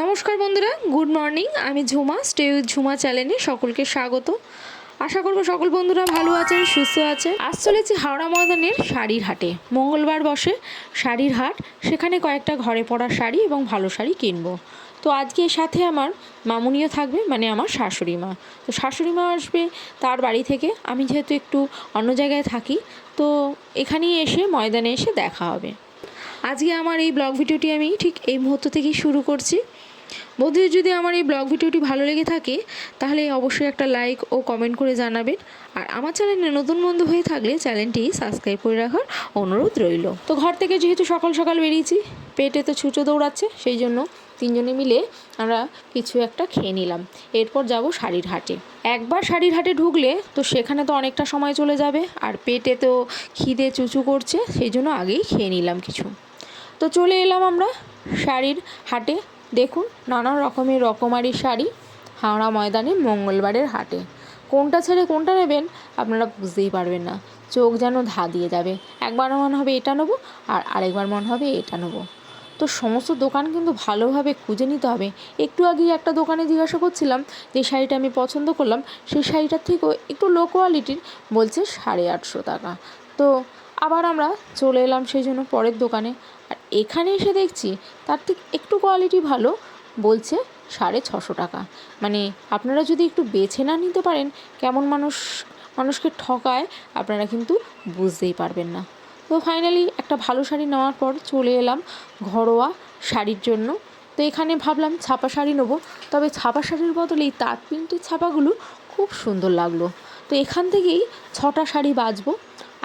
নমস্কার বন্ধুরা, good morning. আমি ঝুমা, স্টে ঝুমা চ্যানেলে সকলকে স্বাগত। আশা করব সকল বন্ধুরা ভালো আছেন, সুস্থ আছে আজ চলেছি হাওড়া ময়দানের শাড়ির হাটে মঙ্গলবার বসে শাড়ির হাট সেখানে কয়েকটা ঘরে পড়া শাড়ি এবং ভালো শাড়ি কিনবো। তো আজকে সাথে আমার মামুনিও থাকবে মানে আমার শাশুড়ি মা। তো শাশুড়ি মা আসবে তার বাড়ি থেকে। আমি যেহেতু একটু অন্য জায়গায় থাকি, তো এখানেই এসে ময়দানে এসে দেখা হবে। আজকে আমার এই ব্লগ ভিডিওটি আমি ঠিক এই মুহূর্ত থেকেই শুরু করছি। বন্ধুদের যদি আমার এই ব্লগ ভিডিওটি ভালো লেগে থাকে, তাহলে অবশ্যই একটা লাইক ও কমেন্ট করে জানাবেন। আর আমার চ্যানেলে নতুন বন্ধু হয়ে থাকলে চ্যানেলটি সাবস্ক্রাইব করে রাখার অনুরোধ রইল। তো ঘর থেকে যেহেতু সকাল সকাল বেরিয়েছি, পেটে তো ছুটো দৌড়াচ্ছে, সেই জন্য তিনজনে মিলে আমরা কিছু একটা খেয়ে নিলাম। এরপর যাব শাড়ির হাটে। একবার শাড়ির হাটে ঢুকলে তো সেখানে তো অনেকটা সময় চলে যাবে, আর পেটে তো খিদে চুচু করছে, সেই জন্য আগেই খেয়ে নিলাম কিছু। তো চলে এলাম আমরা শাড়ির হাটে। দেখুন, নানা রকমের রকমারি শাড়ি হাওড়া ময়দানে, মঙ্গলবারের হাটে। কোনটা ছেড়ে কোনটা নেবেন আপনারা বুঝতেই পারবেন না। চোখ যেন ধা দিয়ে যাবে। একবার মনে হবে এটা নেব আর আরেকবার মনে হবে এটা নেব। তো সমস্ত দোকান কিন্তু ভালোভাবে খুঁজে নিতে হবে। একটু আগেই একটা দোকানে জিজ্ঞাসা করছিলাম যে শাড়িটা আমি পছন্দ করলাম, সেই শাড়িটার থেকেও একটু লো কোয়ালিটির বলছে সাড়ে আটশো টাকা। তো আবার আমরা চলে এলাম সেই জন্য পরের দোকানে। আর এখানে এসে দেখছি তার থেকে একটু কোয়ালিটি ভালো, বলছে সাড়ে ছশো টাকা। মানে আপনারা যদি একটু বেছে না নিতে পারেন, কেমন মানুষ, মানুষকে ঠকায়, আপনারা কিন্তু বুঝতেই পারবেন না। তো ফাইনালি একটা ভালো শাড়ি নেওয়ার পর চলে এলাম ঘরোয়া শাড়ির জন্য। তো এখানে ভাবলাম ছাপা শাড়ি নেব, তবে ছাপা শাড়ির বদলে এই তাঁত প্রিন্টের ছাপাগুলো খুব সুন্দর লাগল। তো এখান থেকেই ছটা শাড়ি বাজবো।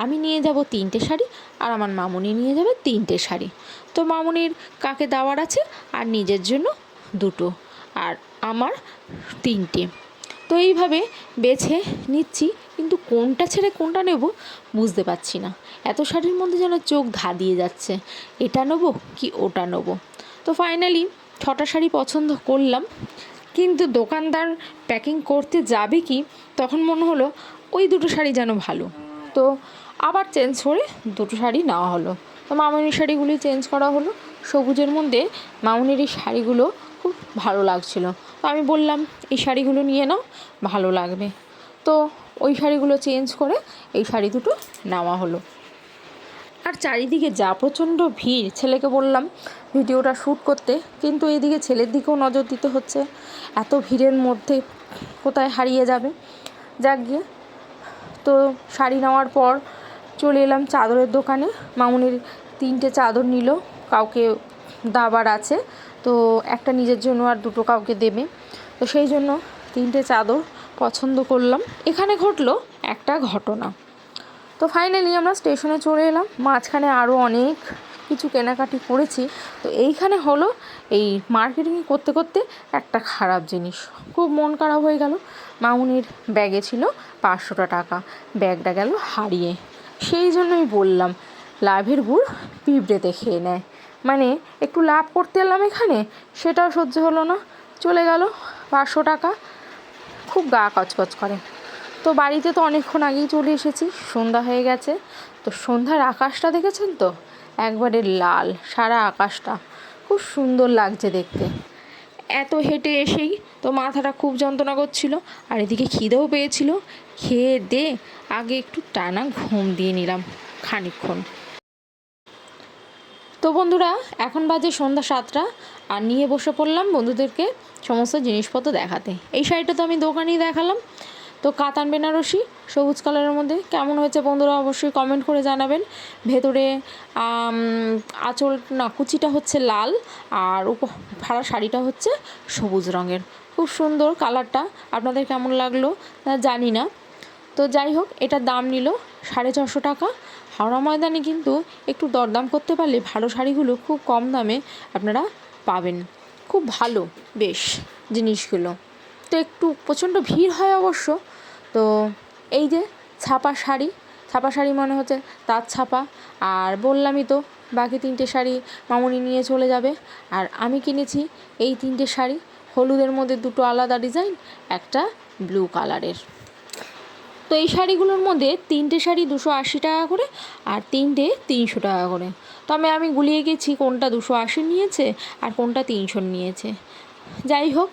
আমি নিয়ে যাব তিনটে শাড়ি আর আমার মামুনি নিয়ে যাবে তিনটে শাড়ি। তো মামুনির কাকে দেওয়ার আছে আর নিজের জন্য দুটো আর আমার তিনটে। তো এইভাবে বেছে নিচ্ছি, কিন্তু কোনটা ছেড়ে কোনটা নেব বুঝতে পারছি না। এত শাড়ির মধ্যে যেন চোখ ধা দিয়ে যাচ্ছে, এটা নেব কি ওটা নেব? তো ফাইনালি ছটা শাড়ি পছন্দ করলাম, কিন্তু দোকানদার প্যাকিং করতে যাবে কি, তখন মনে হলো ওই দুটো শাড়ি যেন ভালো। তো আবার চেঞ্জ করে দুটো শাড়ি নেওয়া হলো। তো মামনির শাড়িগুলি চেঞ্জ করা হলো। সবুজের মধ্যে মামনির এই শাড়িগুলো খুব ভালো লাগছিল। তো আমি বললাম, এই শাড়িগুলো নিয়ে নাও, ভালো লাগবে। তো ওই শাড়িগুলো চেঞ্জ করে এই শাড়ি দুটো নেওয়া হলো। আর চারিদিকে যা প্রচণ্ড ভিড়, ছেলেকে বললাম ভিডিওটা শ্যুট করতে, কিন্তু এইদিকে ছেলের দিকেও নজর দিতে হচ্ছে। এত ভিড়ের মধ্যে কোথায় হারিয়ে যাবে? যাক গিয়ে তো শাড়ি নেওয়ার পর চলে এলাম চাদরের দোকানে। মামুনির তিনটে চাদর নিল, কাউকে দাবার আছে, তো একটা নিজের জন্য আর দুটো কাউকে দেবে। তো সেই জন্য তিনটে চাদর পছন্দ করলাম। এখানে ঘটলো একটা ঘটনা। তো ফাইনালি আমরা স্টেশনে চলে এলাম। মাঝখানে আরও অনেক কিছু কেনাকাটি করেছি। তো এইখানে হলো এই মার্কেটিং করতে করতে একটা খারাপ জিনিস। খুব মন খারাপ হয়ে গেল। মামুনির ব্যাগে ছিল পাঁচশোটা টাকা। ব্যাগটা গেল হারিয়ে। সেই জন্যই বললাম, লাভের গুড় পিঁপড়েতে খেয়ে নেয় মানে একটু লাভ করতে এলাম এখানে, সেটাও সহ্য হলো না। চলে গেল পাঁচশো টাকা। খুব গা কচকচ করে। তো বাড়িতে তো অনেকক্ষণ আগেই চলে এসেছি, সন্ধ্যা হয়ে গেছে। তো সন্ধ্যার আকাশটা দেখেছেন তো? একবারে লাল, সারা আকাশটা। খুব সুন্দর লাগছে দেখতে। এত হেঁটে এসেই তো মাথাটা খুব যন্ত্রণা করছিল। আর এদিকে খিদেও পেয়েছিল। খেয়ে দে, আগে একটু টানা ঘুম দিয়ে নিলাম খানিকক্ষণ। তো বন্ধুরা, এখন বাজে সন্ধ্যা সাতটা। আর নিয়ে বসে পড়লাম বন্ধুদেরকে সমস্ত জিনিসপত্র দেখাতে। এই শাড়িটা তো আমি দোকানেই দেখালাম। তো কাতান বেনারসি সবুজ কালারের মধ্যে। কেমন হয়েছে বন্ধুরা অবশ্যই কমেন্ট করে জানাবেন। ভেতরে আঁচল, না, কুচিটা হচ্ছে লাল আর উপ ভাড়া শাড়িটা হচ্ছে সবুজ রঙের। খুব সুন্দর কালারটা। আপনাদের কেমন লাগল? জানি না। তো যাই হোক এটার দাম নিল সাড়ে ছশো টাকা। হাওড়া ময়দানে কিন্তু একটু দরদাম করতে পারলে ভালো শাড়িগুলো খুব কম দামে আপনারা পাবেন। খুব ভালো বেশ জিনিসগুলো। তো একটু প্রচণ্ড ভিড় হয় অবশ্য। তো এই যে ছাপা শাড়ি ছাপা শাড়ি মনে হচ্ছে তাঁত ছাপা। আর বললামই তো, বাকি তিনটে শাড়ি মামুনি নিয়ে চলে যাবে। আর আমি কিনেছি এই তিনটে শাড়ি, হলুদের মধ্যে দুটো আলাদা ডিজাইন, একটা ব্লু কালারের। তো এই শাড়িগুলোর মধ্যে তিনটে শাড়ি দুশো আশি টাকা করে আর তিনটে তিনশো টাকা করে। তবে আমি গুলিয়ে গেছি কোনটা দুশো আশি নিয়েছে আর কোনটা তিনশো নিয়েছে। যাই হোক,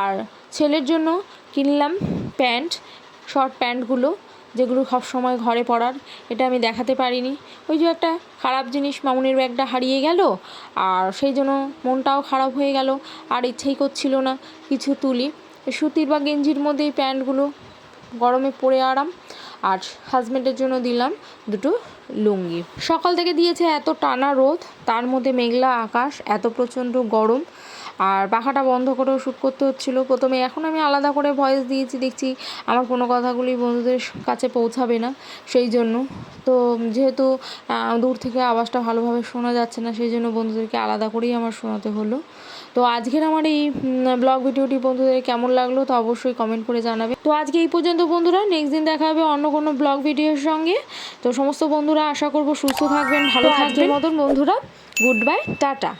আর ছেলের জন্য কিনলাম প্যান্ট শর্ট প্যান্টগুলো যেগুলো সব সময় ঘরে পরার, এটা আমি দেখাতে পারিনি। ওই যে একটা খারাপ জিনিস মামুনির ব্যাগটা হারিয়ে গেল, আর সেই জন্য মনটাও খারাপ হয়ে গেল, আর ইচ্ছেই করছিল না কিছু তুলি। সুতির বা গেঞ্জির মধ্যে এই প্যান্টগুলো গরমে পরে আরাম, আর হাজব্যান্ডের জন্য দিলাম দুটো লুঙ্গি। সকাল থেকে দিয়েছে এত টানা রোদ, তার মধ্যে মেঘলা আকাশ, এত প্রচণ্ড গরম আর পাখাটা বন্ধ করেও শ্যুট করতে হচ্ছিল। প্রথমে এখন আমি আলাদা করে ভয়েস দিয়েছি দেখছি আমার কোনো কথাগুলি বন্ধুদের কাছে পৌঁছাবে না সেই জন্য। তো যেহেতু দূর থেকে আওয়াজটা ভালোভাবে শোনা যাচ্ছে না সেই জন্য বন্ধুদেরকে আলাদা করেই আমার শোনাতে হলো। তো আজকের আমার এই ব্লগ ভিডিওটি বন্ধুদের কেমন লাগল তো অবশ্যই কমেন্ট করে জানাবে। তো আজকে এই পর্যন্ত বন্ধুরা নেক্সট দিন দেখা হবে অন্য কোনো ব্লগ ভিডিওর সঙ্গে। তো সমস্ত বন্ধুরা আশা করব সুস্থ থাকবেন ভালো থাকবেন। মতন বন্ধুরা গুড বাই টাটা।